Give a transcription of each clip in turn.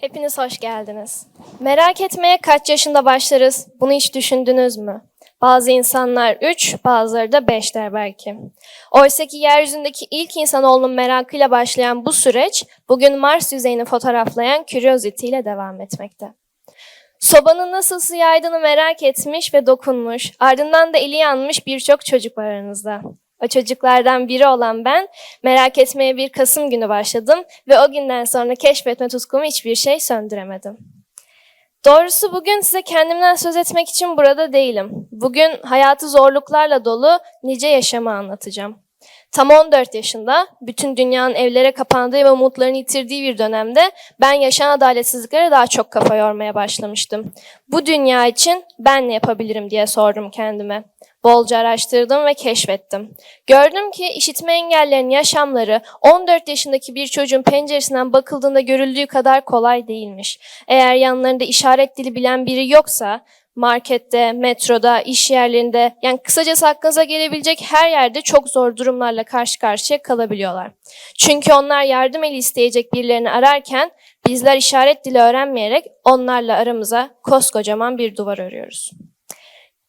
Hepiniz hoş geldiniz. Merak etmeye kaç yaşında başlarız? Bunu hiç düşündünüz mü? Bazı insanlar 3, bazıları da 5 der belki. Oysa ki yeryüzündeki ilk insanoğlunun merakıyla başlayan bu süreç bugün Mars yüzeyini fotoğraflayan Curiosity ile devam etmekte. Sobanın nasıl ısı yaydığını merak etmiş ve dokunmuş, ardından da eli yanmış birçok çocuk var aranızda. O çocuklardan biri olan ben, merak etmeye bir Kasım günü başladım ve o günden sonra keşfetme tutkumu hiçbir şey söndüremedim. Doğrusu bugün size kendimden söz etmek için burada değilim. Bugün hayatı zorluklarla dolu nice yaşamı anlatacağım. Tam 14 yaşında, bütün dünyanın evlere kapandığı ve umutlarını yitirdiği bir dönemde ben yaşanan adaletsizliklere daha çok kafa yormaya başlamıştım. Bu dünya için ben ne yapabilirim diye sordum kendime. Bolca araştırdım ve keşfettim. Gördüm ki işitme engellerinin yaşamları 14 yaşındaki bir çocuğun penceresinden bakıldığında görüldüğü kadar kolay değilmiş. Eğer yanlarında işaret dili bilen biri yoksa markette, metroda, iş yerlerinde yani kısacası aklınıza gelebilecek her yerde çok zor durumlarla karşı karşıya kalabiliyorlar. Çünkü onlar yardım eli isteyecek birilerini ararken bizler işaret dili öğrenmeyerek onlarla aramıza koskocaman bir duvar örüyoruz.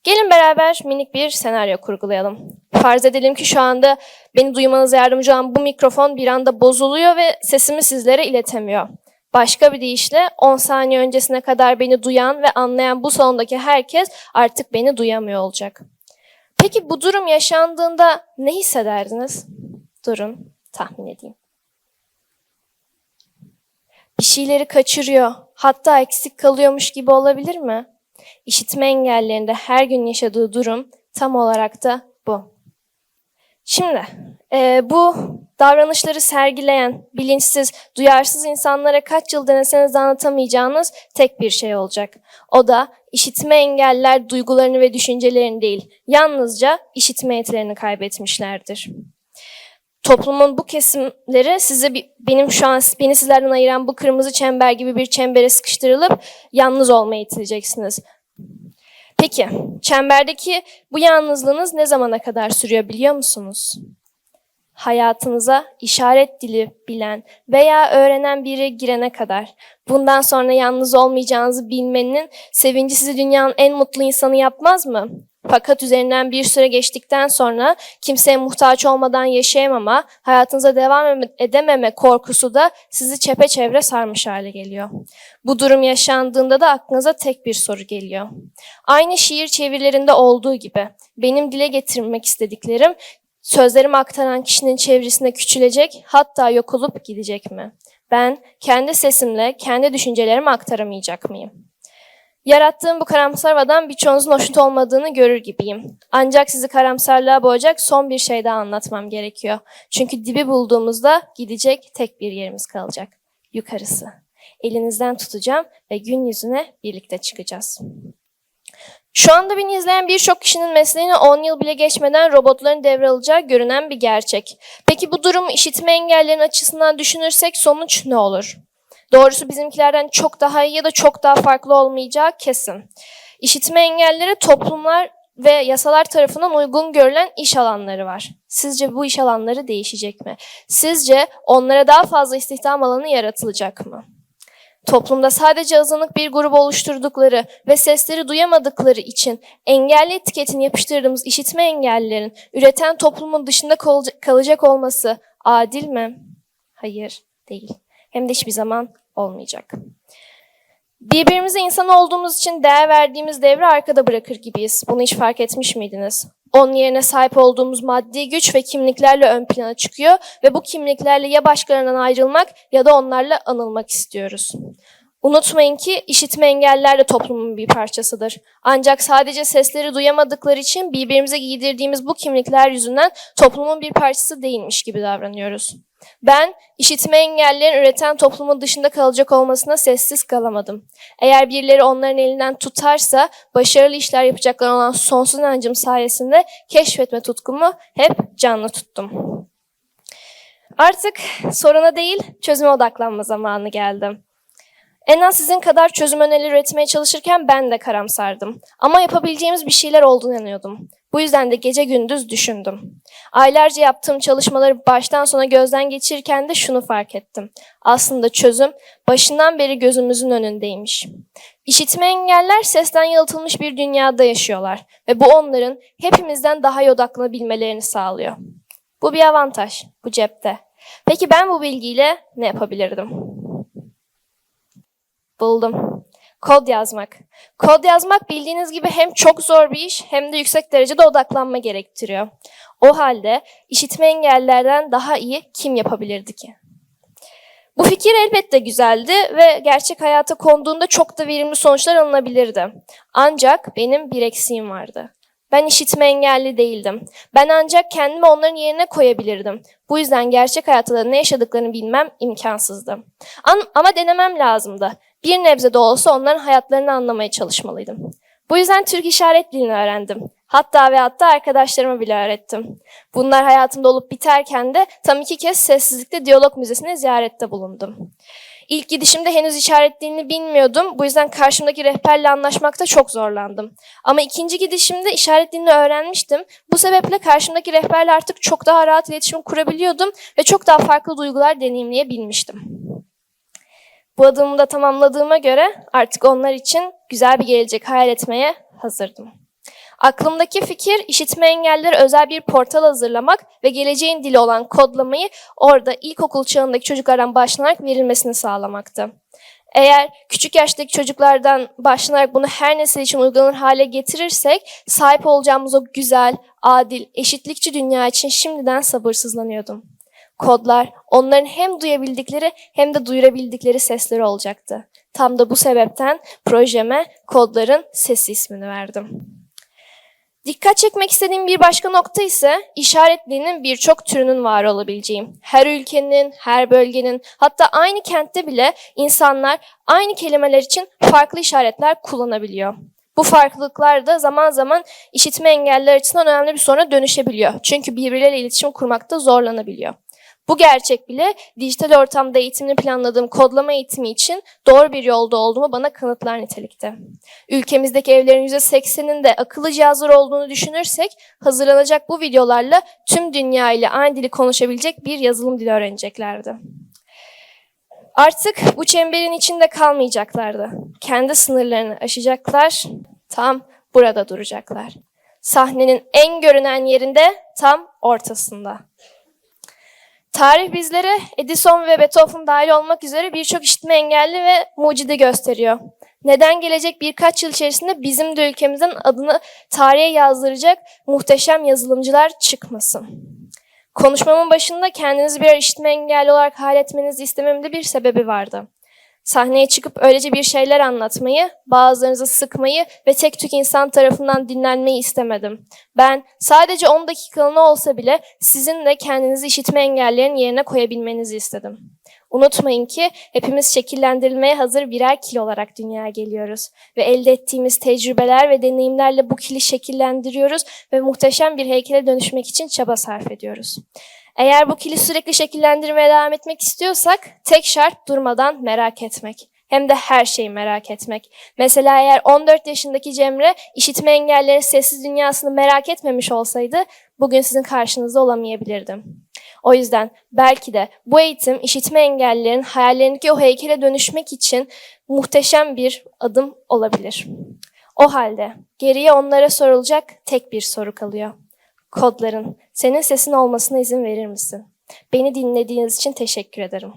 Gelin beraber minik bir senaryo kurgulayalım. Farz edelim ki şu anda beni duymanıza yardımcı olan bu mikrofon bir anda bozuluyor ve sesimi sizlere iletemiyor. Başka bir deyişle 10 saniye öncesine kadar beni duyan ve anlayan bu salondaki herkes artık beni duyamıyor olacak. Peki bu durum yaşandığında ne hissederdiniz? Durun, tahmin edeyim. Bir şeyleri kaçırıyor, hatta eksik kalıyormuş gibi olabilir mi? İşitme engellerinde her gün yaşadığı durum tam olarak da bu. Şimdi e, bu davranışları sergileyen, bilinçsiz, duyarsız insanlara kaç yıl deneseniz de anlatamayacağınız tek bir şey olacak. O da işitme engeller duygularını ve düşüncelerini değil, yalnızca işitme yetilerini kaybetmişlerdir. Toplumun bu kesimleri size bir, benim şu an beni sizlerden ayıran bu kırmızı çember gibi bir çembere sıkıştırılıp yalnız olmaya itileceksiniz. Peki, çemberdeki bu yalnızlığınız ne zamana kadar sürüyor biliyor musunuz? Hayatınıza işaret dili bilen veya öğrenen biri girene kadar. Bundan sonra yalnız olmayacağınızı bilmenin sevinci sizi dünyanın en mutlu insanı yapmaz mı? Fakat üzerinden bir süre geçtikten sonra kimseye muhtaç olmadan yaşayamama, hayatınıza devam edememe korkusu da sizi çepeçevre sarmış hale geliyor. Bu durum yaşandığında da aklınıza tek bir soru geliyor. Aynı şiir çevirilerinde olduğu gibi benim dile getirmek istediklerim sözlerimi aktaran kişinin çevresinde küçülecek hatta yok olup gidecek mi? Ben kendi sesimle kendi düşüncelerimi aktaramayacak mıyım? Yarattığım bu karamsar havadan birçoğunuzun hoşnut olmadığını görür gibiyim. Ancak sizi karamsarlığa boğacak son bir şey daha anlatmam gerekiyor. Çünkü dibi bulduğumuzda gidecek tek bir yerimiz kalacak. Yukarısı. Elinizden tutacağım ve gün yüzüne birlikte çıkacağız. Şu anda beni izleyen birçok kişinin mesleğini 10 yıl bile geçmeden robotların devralacağı görünen bir gerçek. Peki bu durumu işitme engellerinin açısından düşünürsek sonuç ne olur? Doğrusu bizimkilerden çok daha iyi ya da çok daha farklı olmayacağı kesin. İşitme engelleri toplumlar ve yasalar tarafından uygun görülen iş alanları var. Sizce bu iş alanları değişecek mi? Sizce onlara daha fazla istihdam alanı yaratılacak mı? Toplumda sadece azınlık bir grup oluşturdukları ve sesleri duyamadıkları için engelli etiketini yapıştırdığımız işitme engellilerin üreten toplumun dışında kalacak olması adil mi? Hayır, değil. Hem de hiçbir zaman olmayacak. Birbirimize insan olduğumuz için değer verdiğimiz devre arkada bırakır gibiyiz. Bunu hiç fark etmiş miydiniz? Onun yerine sahip olduğumuz maddi güç ve kimliklerle ön plana çıkıyor ve bu kimliklerle ya başkalarından ayrılmak ya da onlarla anılmak istiyoruz. Unutmayın ki işitme engeller de toplumun bir parçasıdır. Ancak sadece sesleri duyamadıkları için birbirimize giydirdiğimiz bu kimlikler yüzünden toplumun bir parçası değilmiş gibi davranıyoruz. Ben işitme engellerin üreten toplumun dışında kalacak olmasına sessiz kalamadım. Eğer birileri onların elinden tutarsa başarılı işler yapacaklar olan sonsuz inancım sayesinde keşfetme tutkumu hep canlı tuttum. Artık soruna değil çözüme odaklanma zamanı geldi. En az sizin kadar çözüm önerileri üretmeye çalışırken ben de karamsardım. Ama yapabileceğimiz bir şeyler olduğunu inanıyordum. Bu yüzden de gece gündüz düşündüm. Aylarca yaptığım çalışmaları baştan sona gözden geçirirken de şunu fark ettim. Aslında çözüm başından beri gözümüzün önündeymiş. İşitme engeller sesten yalıtılmış bir dünyada yaşıyorlar ve bu onların hepimizden daha iyi odaklanabilmelerini sağlıyor. Bu bir avantaj, bu cepte. Peki ben bu bilgiyle ne yapabilirdim? Buldum. Kod yazmak. Kod yazmak bildiğiniz gibi hem çok zor bir iş hem de yüksek derecede odaklanma gerektiriyor. O halde işitme engellerden daha iyi kim yapabilirdi ki? Bu fikir elbette güzeldi ve gerçek hayata konduğunda çok da verimli sonuçlar alınabilirdi. Ancak benim bir eksiğim vardı. Ben işitme engelli değildim. Ben ancak kendimi onların yerine koyabilirdim. Bu yüzden gerçek hayatta da ne yaşadıklarını bilmem imkansızdı. An- ama denemem lazımdı. Bir nebze de olsa onların hayatlarını anlamaya çalışmalıydım. Bu yüzden Türk işaret dilini öğrendim. Hatta ve hatta arkadaşlarıma bile öğrettim. Bunlar hayatımda olup biterken de tam iki kez sessizlikte diyalog müzesine ziyarette bulundum. İlk gidişimde henüz işaret dilini bilmiyordum. Bu yüzden karşımdaki rehberle anlaşmakta çok zorlandım. Ama ikinci gidişimde işaret dilini öğrenmiştim. Bu sebeple karşımdaki rehberle artık çok daha rahat iletişim kurabiliyordum ve çok daha farklı duygular deneyimleyebilmiştim. Bu adımı da tamamladığıma göre artık onlar için güzel bir gelecek hayal etmeye hazırdım. Aklımdaki fikir işitme engellileri özel bir portal hazırlamak ve geleceğin dili olan kodlamayı orada ilkokul çağındaki çocuklardan başlanarak verilmesini sağlamaktı. Eğer küçük yaştaki çocuklardan başlanarak bunu her nesil için uygulanır hale getirirsek sahip olacağımız o güzel, adil, eşitlikçi dünya için şimdiden sabırsızlanıyordum. Kodlar onların hem duyabildikleri hem de duyurabildikleri sesleri olacaktı. Tam da bu sebepten projeme kodların sesi ismini verdim. Dikkat çekmek istediğim bir başka nokta ise işaret dilinin birçok türünün var olabileceği. Her ülkenin, her bölgenin, hatta aynı kentte bile insanlar aynı kelimeler için farklı işaretler kullanabiliyor. Bu farklılıklar da zaman zaman işitme engelliler açısından önemli bir soruna dönüşebiliyor. Çünkü birbirleriyle iletişim kurmakta zorlanabiliyor. Bu gerçek bile dijital ortamda eğitimini planladığım kodlama eğitimi için doğru bir yolda olduğumu bana kanıtlar nitelikte. Ülkemizdeki evlerin %80'inde akıllı cihazlar olduğunu düşünürsek hazırlanacak bu videolarla tüm dünya ile aynı dili konuşabilecek bir yazılım dili öğreneceklerdi. Artık bu çemberin içinde kalmayacaklardı. Kendi sınırlarını aşacaklar, tam burada duracaklar. Sahnenin en görünen yerinde tam ortasında. Tarih bizlere Edison ve Beethoven dahil olmak üzere birçok işitme engelli ve mucidi gösteriyor. Neden gelecek birkaç yıl içerisinde bizim de ülkemizin adını tarihe yazdıracak muhteşem yazılımcılar çıkmasın? Konuşmamın başında kendinizi birer işitme engelli olarak hayal etmenizi istememde bir sebebi vardı. Sahneye çıkıp öylece bir şeyler anlatmayı, bazılarınızı sıkmayı ve tek tük insan tarafından dinlenmeyi istemedim. Ben sadece 10 dakikalığına olsa bile sizin de kendinizi işitme engellerin yerine koyabilmenizi istedim. Unutmayın ki hepimiz şekillendirilmeye hazır birer kil olarak dünyaya geliyoruz. Ve elde ettiğimiz tecrübeler ve deneyimlerle bu kili şekillendiriyoruz ve muhteşem bir heykele dönüşmek için çaba sarf ediyoruz. Eğer bu kili sürekli şekillendirmeye devam etmek istiyorsak tek şart durmadan merak etmek. Hem de her şeyi merak etmek. Mesela eğer 14 yaşındaki Cemre işitme engelleri sessiz dünyasını merak etmemiş olsaydı bugün sizin karşınızda olamayabilirdim. O yüzden belki de bu eğitim işitme engellilerin hayallerindeki o heykele dönüşmek için muhteşem bir adım olabilir. O halde geriye onlara sorulacak tek bir soru kalıyor. Kodların senin sesin olmasına izin verir misin? Beni dinlediğiniz için teşekkür ederim.